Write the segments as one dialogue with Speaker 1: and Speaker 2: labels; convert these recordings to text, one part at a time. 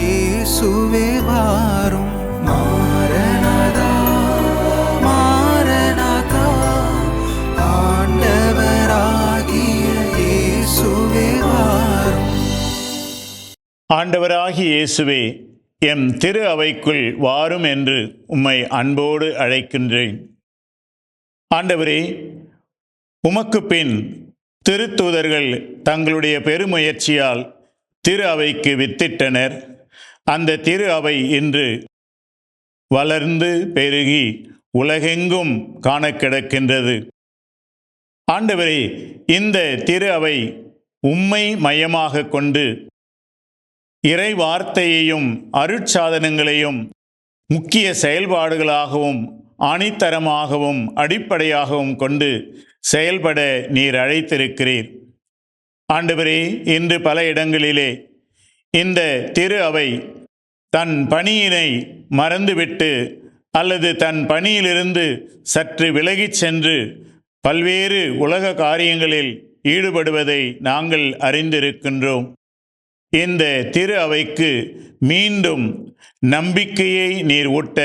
Speaker 1: இயேசுவே வாரும். மாறனாதா இயேசுவே இயேசுவே எம் திரு அவைக்குள் வாரும் என்று உம்மை அன்போடு அழைக்கின்றேன். ஆண்டவரே உமக்கு பின் திருத்தூதர்கள் தங்களுடைய பெருமுயற்சியால் திரு அவைக்கு வித்திட்டனர். அந்த திரு அவை இன்று வளர்ந்து பெருகி உலகெங்கும் காண கிடக்கின்றது. ஆண்டவரே இந்த திரு அவை உம்மை மையமாக கொண்டு இறை வார்த்தையையும் அருட்சாதனங்களையும் முக்கிய செயல்பாடுகளாகவும் ஆணித்தரமாகவும் அடிப்படையாகவும் கொண்டு செயல்பட நீர் அழைத்திருக்கிறீர். ஆண்டவரே இன்று பல இடங்களிலே இந்த திரு அவை தன் பணியினை மறந்துவிட்டு அல்லது தன் பணியிலிருந்து சற்று விலகிச் சென்று பல்வேறு உலக காரியங்களில் ஈடுபடுவதை நாங்கள் அறிந்திருக்கின்றோம். இந்த திரு அவைக்கு மீண்டும் நம்பிக்கையை நீர் ஊட்ட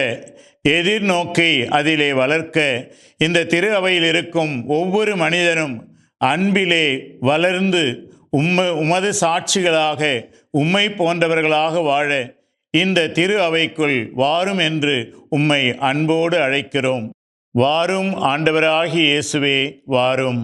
Speaker 1: எதிர்நோக்கை அதிலே வளர்க்க இந்த திரு அவையில் இருக்கும் ஒவ்வொரு மனிதனும் அன்பிலே வளர்ந்து உம்ம உமது சாட்சிகளாக உம்மை போன்றவர்களாக வாழ இந்த திரு அவைக்குள் வாரும் என்று உம்மை அன்போடு அழைக்கிறோம். வாரும் ஆண்டவராகி இயேசுவே வாரும்.